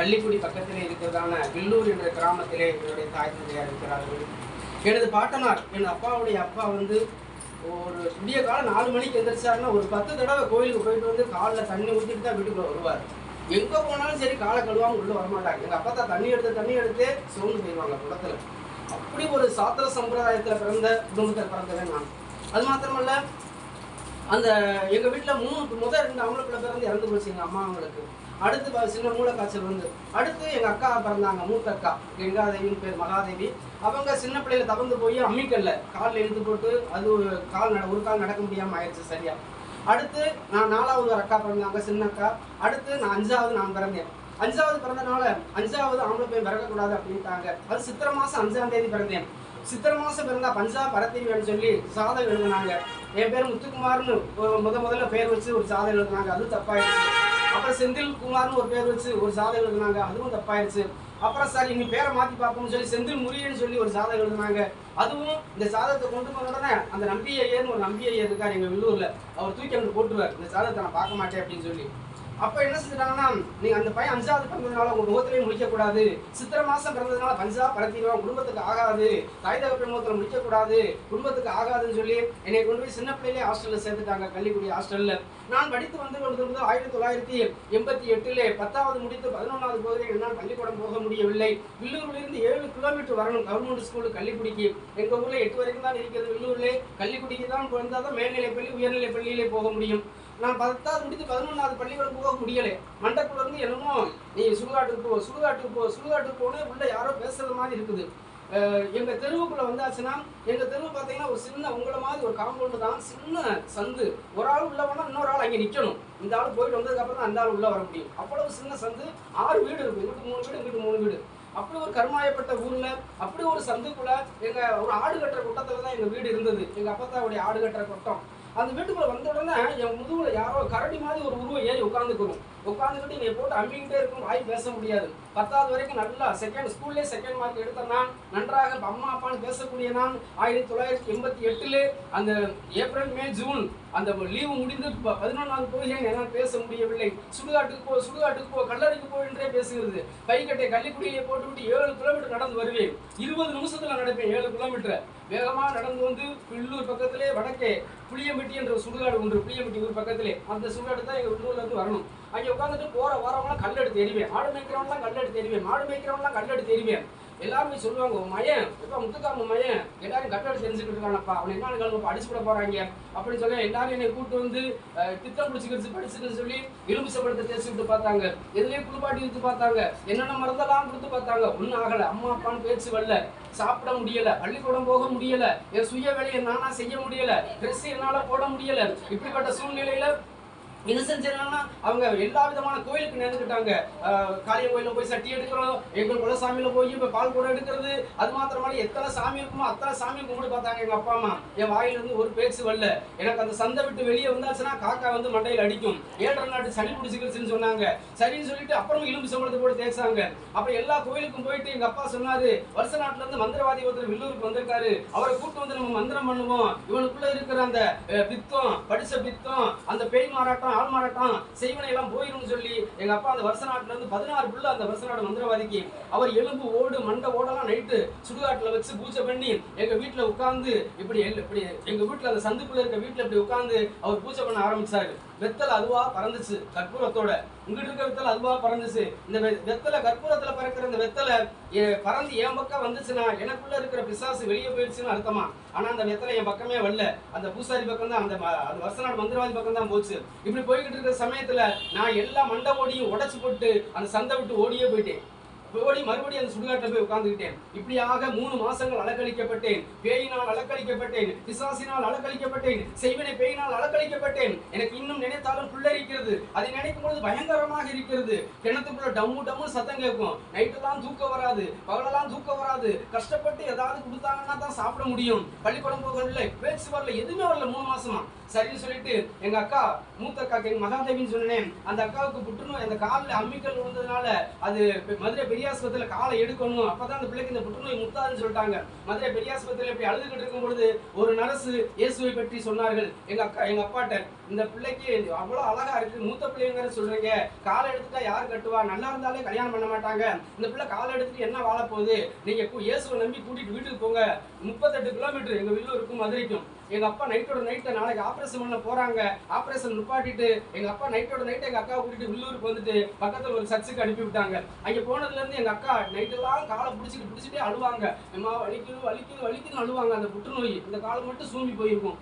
கள்ளிக்குடி பக்கத்திலே இருக்கிறதான வில்லூர் என்ற கிராமத்திலே என்னுடைய தாய் தந்தையார் இருக்கிறார்கள். எனது பாட்டனார் என் அப்பாவுடைய அப்பா வந்து ஒரு விடிய காலம் நாலு மணிக்கு எந்திரிச்சாருன்னா ஒரு பத்து தடவை கோயிலுக்கு போயிட்டு வந்து காலில் தண்ணி ஊற்றிட்டு தான் வீட்டுக்குள்ள வருவார். எங்கே போனாலும் சரி காலை கழுவாம உள்ளே வரமாட்டாங்க எங்கள் அப்பா தான் தண்ணி எடுத்து தண்ணி எடுத்து சோர்ந்து போயிடுவாங்க குளத்துல அப்படி ஒரு சாத்திர சம்பிரதாயத்தில் பிறந்த குடும்பத்தில் பிறந்தவன் நான். அது மாத்திரமல்ல அந்த எங்க வீட்டில் மூணு முதல் ரெண்டு அவங்களுக்குள்ள பிறந்து இறந்து போச்சு எங்கள் அம்மா அவங்களுக்கு. அடுத்து சின்ன மூளைக்காய்ச்சல் வந்து. அடுத்து எங்க அக்கா பிறந்தாங்க மூத்த அக்கா. கங்காதேவின்னு பேர் மகாதேவி. அவங்க சின்ன பிள்ளையில தவந்து போய் அம்மிக்கல்ல. காலில் இழுத்து போட்டு அது ஒரு கால் நட ஒரு கால் நடக்க முடியாமல் ஆயிடுச்சு சரியா. அடுத்து நான் நாலாவது ஒரு அக்கா பிறந்தாங்க சின்ன அக்கா. அடுத்து நான் அஞ்சாவது நான் பிறந்தேன். அஞ்சாவது பிறந்தனால அஞ்சாவது ஆம்பளை பையன் பிறக்கக்கூடாது அப்படின்ட்டாங்க. அது சித்திரை மாதம் அஞ்சாம் தேதி பிறந்தேன். சித்திரை மாதம் பிறந்தா பஞ்சா பரத்திரிவேன்னு சொல்லி சாதம் எழுதுனாங்க. என் பேர் முத்துக்குமார்னு ஒரு முத முதல்ல பேர் வச்சு ஒரு சாதம் எழுதுனாங்க. அதுவும் தப்பாயிடுச்சு. அப்புறம் செந்தில் குமார்னு ஒரு பேர் வச்சு ஒரு சாதம் எழுதுனாங்க. அதுவும் தப்பாயிடுச்சு. அப்புறம் சார் இனி பேரை மாற்றி பார்ப்போம்னு சொல்லி செந்தில் முரியன்னு சொல்லி ஒரு சாதம் எழுதுனாங்க. அதுவும் இந்த சாதத்தை கொண்டு போன உடனே அந்த நம்பி ஐயர்னு ஒரு நம்பி ஐயர் இருக்கார் எங்கள் உள்ளூரில். அவர் தூக்கி அங்கே போட்டுருவார். இந்த சாதத்தை நான் பார்க்க மாட்டேன் அப்படின்னு சொல்லி. அப்ப என்ன செஞ்சுட்டாங்கன்னா நீங்க அந்த பையன் அஞ்சாவது பிறந்ததுனால உங்க முகத்திலையும் முடிக்க கூடாது சித்திரை மாசம் பிறந்ததுனால பஞ்சா பரத்திடுவோம் குடும்பத்துக்கு ஆகாது. தாய் தகப்பன் முகத்துல முடிக்க கூடாது குடும்பத்துக்கு ஆகாதுன்னு சொல்லி என்னை கொண்டு போய் சின்ன பிள்ளையிலே ஹாஸ்டல்ல சேர்த்துட்டாங்க கள்ளிக்குடி ஹாஸ்டல்ல நான் படித்து வந்து கொண்டிருந்தது ஆயிரத்தி தொள்ளாயிரத்தி எண்பத்தி எட்டிலே பத்தாவது முடித்து பதினொன்றாவது பகுதியில் என்னால் பள்ளிக்கூடம் போக முடியவில்லை. வில்லூரிலிருந்து ஏழு கிலோமீட்டர் வரணும் கவர்மெண்ட் ஸ்கூல் கள்ளிக்குடிக்கு. எங்க ஊர்ல எட்டு வரைக்கும் தான் இருக்கிறது வில்லூர்ல. கள்ளிக்குடிக்கு தான் பிறந்தாதான் மேல்நிலை பள்ளி உயர்நிலை பள்ளியிலே போக முடியும். நான் பத்தாவது முடித்து பதினொன்றாவது பள்ளிக்கூடம் போக முடியலை. மண்டக்குள்ள இருந்து என்னமோ நீ சுடுகாட்டுக்கு போ சுடுகாட்டுக்கு போ சுடுகாட்டுக்கு போனே உள்ள யாரோ பேசுறது மாதிரி இருக்குது. எங்கள் தெருவுக்குள்ளே தெருவுக்குள்ள வந்தாச்சுன்னா எங்கள் தெருவு பார்த்தீங்கன்னா ஒரு சின்ன உங்களை மாதிரி ஒரு காம்பவுண்டு தான் சின்ன சந்து. ஒரு ஆள் உள்ள போனா இன்னொரு ஆள் அங்கே நிற்கணும் இந்த ஆள் போயிட்டு வந்ததுக்கப்புறம் தான் அந்த ஆள் உள்ள வர முடியும். அவ்வளவு சின்ன சந்து. ஆறு வீடு இருக்கும் இங்கிட்டு மூணு வீடு இங்கிட்டு மூணு வீடு. அப்படி ஒரு கருமாயப்பட்ட ஊர்ல அப்படி ஒரு சந்துக்குள்ள எங்க ஒரு ஆடு கட்டுற குட்டத்துல தான் எங்க வீடு இருந்தது. எங்க அப்பத்தாவுடைய ஆடு கட்டுற கூட்டம். அந்த வீட்டுக்குள்ள வந்த உடனே என் முதுகுல யாரோ கரடி மாதிரி ஒரு உருவம் ஏறி உட்காந்துக்கிறோம் உட்காந்துக்கிட்டு என்னை போட்டு அம்மிக்கிட்டே இருக்கும் வாய் பேச முடியாது. பத்தாவது வரைக்கும் நல்லா செகண்ட் ஸ்கூல்லே செகண்ட் மார்க் எடுத்த நான் நன்றாக அம்மா அப்பான்னு பேசக்கூடிய நான் ஆயிரத்தி தொள்ளாயிரத்தி எண்பத்தி எட்டுல அந்த ஏப்ரல் மே ஜூன் அந்த லீவு முடிந்து ப- பதினொன்றாவது போய் என்னால் பேச முடியவில்லை. சுடுகாட்டுக்கு போ சுடுகாட்டுக்கு போ கல்லறைக்கு போ என்றே பேசுகிறது. பைக்கட்டை கள்ளிக்குடியிலே போட்டுவிட்டு ஏழு கிலோமீட்டர் நடந்து வருவேன். இருபது நிமிஷத்துல நடப்பேன் ஏழு கிலோமீட்டர் வேகமா நடந்து வந்து பில்லூர் பக்கத்திலே வடக்கே புளியம்பட்டி என்ற சுடுகாடு ஒன்று புளியம்பட்டி ஊர் பக்கத்திலே. அந்த சுடுகாடு தான் எங்கள் உள்ளூர்லேருந்து வரணும். அங்கே உட்காந்துட்டு போகிற வரவங்களாம் கல் எடுத்து எறிவேன். ஆடு மேய்க்கிறவங்களாம் கல் எடுத்து எறிவேன். மாடு மேய்க்கிறவங்களாம் கல் எடுத்து எறிவேன். எல்லாருமே சொல்லுவாங்க மயன் இப்போ முத்துக்காம மயன் எல்லாரும் கட்டட தெரிஞ்சுக்கிட்டு இருக்கானப்பா. அவன் என்ன கிளம்ப அடிச்சு விட போறாங்க. அப்படின்னு சொல்லி எல்லாரும் என்னை கூட்டு வந்து திட்டம் பிடிச்சிக்கிறது படிச்சுக்கிறது சொல்லி எலும்பு சம்பளத்தை தேசி விட்டு பார்த்தாங்க. எதுலயும் குளிப்பாட்டி விட்டு பார்த்தாங்க. என்னென்ன மருந்தெல்லாம் கொடுத்து பார்த்தாங்க? ஒன்றும் ஆகலை. அம்மா அப்பான்னு பேச்சு வரல. சாப்பிட முடியல. பள்ளிக்கூடம் போக முடியல. என் சுய வேலையை நானா செய்ய முடியல. ட்ரெஸ் என்னால போட முடியல. இப்படிப்பட்ட சூழ்நிலையில என்ன செஞ்சாங்கன்னா அவங்க எல்லா விதமான கோயிலுக்கு நேர்ந்துக்கிட்டாங்க காளிய கோயில போய் சட்டி எடுக்கிறோம் எங்க குலசாமியில போய் இப்ப பால் கூட எடுக்கிறது. அது மாத்திரமல்ல எத்தனை சாமி இருக்குமோ அத்தனை சாமி கும்பிட்டு பார்த்தாங்க எங்க அப்பா அம்மா. என் வாயில இருந்து ஒரு பேச்சு வரல. எனக்கு அந்த சந்தை விட்டு வெளியே வந்தாச்சுன்னா காக்கா வந்து மண்டையில் அடிக்கும். ஏழரை நாட்டு சளி பிடிச்சிக்கிடுச்சுன்னு சொன்னாங்க. சரின்னு சொல்லிட்டு அப்புறம் இலும்பு சம்பளத்தை போட்டு தேய்ச்சாங்க. அப்புறம் எல்லா கோயிலுக்கும் போயிட்டு எங்க அப்பா சொன்னாரு வருஷ நாட்டுல இருந்து மந்திரவாதி ஒருத்தர் வில்லூருக்கு வந்திருக்காரு. அவரை கூட்டு வந்து நம்ம மந்திரம் பண்ணுவோம். இவனுக்குள்ள இருக்கிற அந்த பித்தம் படிச்ச பித்தம் அந்த பேய் மாறாட்டம் ஆள் மாறாட்டம். செய்வனை எல்லாம் போயிரும்னு சொல்லி எங்க அப்பா அந்த வருஷ நாட்டுல இருந்து பதினாறு புள்ள அந்த வருஷ நாடு மந்திரவாதிக்கு அவர் எலும்பு ஓடு மண்டை ஓடெல்லாம் நைட்டு சுடுகாட்டுல வச்சு பூஜை பண்ணி எங்க வீட்டுல உட்கார்ந்து இப்படி இப்படி எங்க வீட்டுல அந்த சந்துக்குள்ள இருக்க வீட்டுல இப்படி உட்கார்ந்து அவர் பூஜை பண்ண ஆரம்பிச்சாரு. வெத்தலை அதுவா பறந்துச்சு கற்பூரத்தோட. இங்கிட்டு இருக்க வெத்தலை அதுவா பறந்துச்சு. இந்த வெ- வெத்தலை கற்பூரத்துல பறக்கிற இந்த வெத்தலை பறந்து என் பக்கம் வந்துச்சுன்னா எனக்குள்ள இருக்கிற பிசாசு வெளியே போயிடுச்சுன்னு அர்த்தமா? ஆனா அந்த வெத்தலை என் பக்கமே வரல. அந்த பூசாரி பக்கம் தான் அந்த ம- அந்த வருஷநாடு மந்திரவாதி பக்கம் தான் போச்சு. இப்படி போய்கிட்டு இருக்கிற சமயத்துல நான் எல்லா மண்டை ஓடியும் உடைச்சு போட்டு அந்த சந்தை விட்டு ஓடியே போயிட்டேன். ஓடி மறுபடியும் அந்த சுடுகாட்டில் போய் உட்கார்ந்துக்கிட்டேன். இப்படியாக மூணு மாசங்கள் அலக்கழிக்கப்பட்டேன். பேயினால் அலக்கழிக்கப்பட்டேன். பிசாசினால் அலக்கழிக்கப்பட்டேன். செய்வனை பேயினால் அலக்கழிக்கப்பட்டேன். எனக்கு இன்னும் நினைத்தாலும் புள்ளரிக்கிறது அதை நினைக்கும் பொழுது பயங்கரமாக இருக்கிறது. கிணத்துக்குள்ள டம்மு டம்மு சத்தம் கேட்கும். நைட்டெல்லாம் தூக்கம் வராது. பகலெல்லாம் தூக்கம் வராது. கஷ்டப்பட்டு ஏதாவது கொடுத்தாங்கன்னா தான் சாப்பிட முடியும். பள்ளிக்கூடம் போகல பேச்சு வரல எதுவுமே வரல மூணு மாசமா. சரின்னு சொல்லிட்டு எங்க அக்கா மூத்த அக்கா எங்க மகாதேவின்னு சொன்னேன். அந்த அக்காவுக்கு புற்றுநோய் அந்த காலில் அம்மிக்கல் விழுந்ததுனால அது மதுரை பெரிய பெரியாஸ்பத்திரியில் காலை எடுக்கணும். அப்பதான் அந்த பிள்ளைக்கு இந்த புற்றுநோய் முத்தாதுன்னு சொல்லிட்டாங்க. மதுரை பெரியாஸ்பத்திரியில் இப்படி அழுதுகிட்டு இருக்கும் பொழுது ஒரு நரசு இயேசுவை பற்றி சொன்னார்கள். எங்க அக்கா எங்க அப்பாட்ட இந்த பிள்ளைக்கு அவ்வளவு அழகா இருக்கு. மூத்த பிள்ளைங்கிற சொல்றீங்க. காலை எடுத்துட்டா யார் கட்டுவா? நல்லா இருந்தாலே கல்யாணம் பண்ண மாட்டாங்க. இந்த பிள்ளை காலை எடுத்துட்டு என்ன வாழ போகுது? நீங்க இயேசுவை நம்பி கூட்டிட்டு வீட்டுக்கு போங்க. முப்பத்தெட்டு கிலோமீட்டர் எங்க வில்லூருக்கும் மதுரைக்கும். எங்க அப்பா நைட்டோட நைட்டை நாளைக்கு ஆபரேஷன் பண்ண போறாங்க. ஆபரேஷன் நிப்பாட்டிட்டு எங்க அப்பா நைட்டோட நைட் எங்க அக்காவை கூட்டிட்டு வில்லூருக்கு வந்துட்டு பக்கத்துல ஒரு சர்ச்சுக்கு அனுப்பி விட்டாங்க அங்க போனதுல வந்து எங்கள் அக்கா நைட்டெல்லாம் காலை பிடிச்சிட்டு பிடிச்சிட்டே அழுவாங்க. அம்மா வலிக்குது வலிக்குது வலிக்குதுன்னு அழுவாங்க அந்த புற்றுநோய். இந்த காலம் மட்டும் சூம்பி போயிருக்கும்.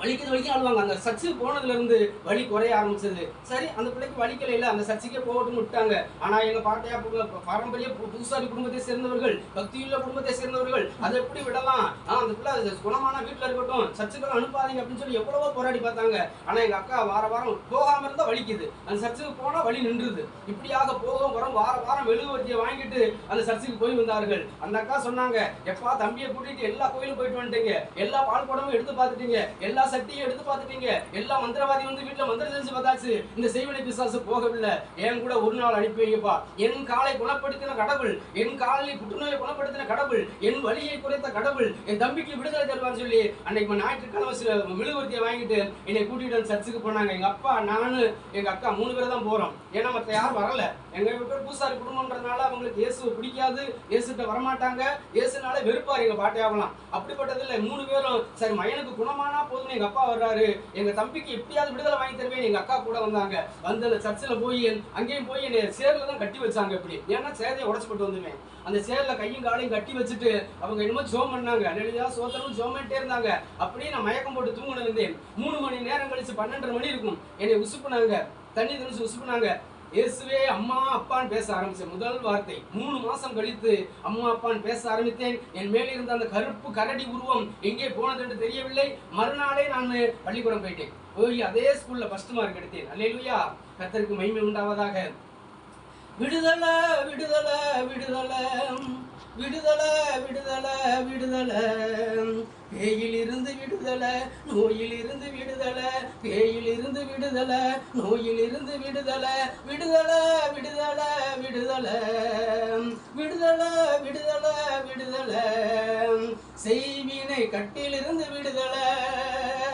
வலிக்குது வலிக்கும் அழுவாங்க அந்த சர்ச்சுக்கு போனதுல இருந்து வலி குறைய ஆரம்பிச்சது. சரி அந்த பிள்ளைக்கு வலிக்கல இல்ல. அந்த சர்ச்சுக்கே போகட்டும்னு விட்டாங்க. ஆனா எங்க பாட்டையா பாரம்பரிய பு- பூசாரி குடும்பத்தை சேர்ந்தவர்கள் பக்தியுள்ள குடும்பத்தை சேர்ந்தவர்கள் அதை எப்படி விடலாம்? ஆனால் அந்த பிள்ளை குணமான வீட்டுல இருக்கட்டும். சர்ச்சுக்கெல்லாம் அனுப்பாதீங்க அப்படின்னு சொல்லி எவ்வளவோ போராடி பார்த்தாங்க. ஆனா எங்க அக்கா வார வாரம் போகாம இருந்தா வலிக்குது. அந்த சர்ச்சுக்கு போனா வலி நின்றுது. இப்படியாக போகும் வரும் வார வாரம் மெழுகுவர்த்தியை வாங்கிட்டு அந்த சர்ச்சுக்கு போய் வந்தார்கள். அந்த அக்கா சொன்னாங்க எப்பா தம்பியை கூட்டிட்டு எல்லா கோயிலும் போயிட்டு வந்துட்டீங்க. எல்லா பால் குடமும் எடுத்து பார்த்துட்டீங்க. எல்லா சக்தியும் எடுத்து பார்த்துட்டீங்க. எல்லா மந்திரவாதி வந்து வீட்டில் மந்திரம் செஞ்சு பார்த்தாச்சு. இந்த செய்வனை பிசாசு போகவில்லை. என் கூட ஒரு நாள் அனுப்பி வைங்கப்பா என் காலை குணப்படுத்தின கடவுள் என் காலை புற்றுநோயை குணப்படுத்தின கடவுள் என் வழியை குறைத்த கடவுள் என் தம்பிக்கு விடுதலை தருவான்னு சொல்லி அன்னைக்கு ஞாயிற்றுக்கிழமை சில மெழுகுவர்த்தியை வாங்கிட்டு என்னை கூட்டிட்டு வந்து சர்ச்சுக்கு போனாங்க. எங்க அப்பா நானு எங்க அக்கா மூணு பேர் தான் போறோம். ஏன்னா மத்த யாரும் வரல. எங்க பேர் பூசாரி குடும்பம்ன்றதுனால அவங்களுக்கு இயேசுவை பிடிக்காது. இயேசுகிட்ட வரமாட்டாங்க. இயேசுனால வெறுப்பாரு எங்க ஆகலாம். அப்படிப்பட்டதில்லை. மூணு பேரும் சரி மயனுக்கு குணமானா போதுமே. எங்க அப்பா வர்றாரு. எங்க தம்பிக்கு எப்படியாவது விடுதலை வாங்கி தருவேன். எங்க அக்கா கூட வந்தாங்க. வந்து அந்த சர்ச்சில் போய் அங்கேயும் போய் என்னை சேர்ல தான் கட்டி வச்சாங்க இப்படி. ஏன்னா சேரையை உடச்சு போட்டு அந்த சேர்ல கையும் காலையும் கட்டி வச்சுட்டு அவங்க என்னமோ ஜோம் பண்ணாங்க. லலிதா சோதனும் ஜோம் பண்ணிட்டே இருந்தாங்க. அப்படியே நான் மயக்கம் போட்டு தூங்கின மூணு மணி நேரம் கழிச்சு பன்னெண்டரை மணி இருக்கும். என்னை உசுப்புனாங்க. தண்ணி தெளிச்சு உசுப்புனாங்க. இயேசுவே அம்மா அப்பான்னு பேச ஆரம்பிச்சேன் முதல் வார்த்தை மூணு மாசம் கழித்து அம்மா அப்பான்னு பேச ஆரம்பித்தேன். என் மேலே இருந்த அந்த கருப்பு கரடி உருவம் எங்கே போனது என்று தெரியவில்லை. மறுநாளே நான் பள்ளிக்கூடம் போயிட்டேன். போய் அதே ஸ்கூல்ல ஃபர்ஸ்ட் மார்க் எடுத்தேன். அல்லையா கர்த்தருக்கு மகிமை உண்டாவதாக. விடுதல விடுதலை விடுதலை. விடுதல விடுதலை விடுதலை. பேயிலிருந்து விடுதலை நோயிலிருந்து விடுதலை. பேயிலிருந்து விடுதலை நோயிலிருந்து விடுதலை. விடுதல விடுதல விடுதலை. விடுதல விடுதலை விடுதலை. செய்வினை கட்டிலிருந்து விடுதலை.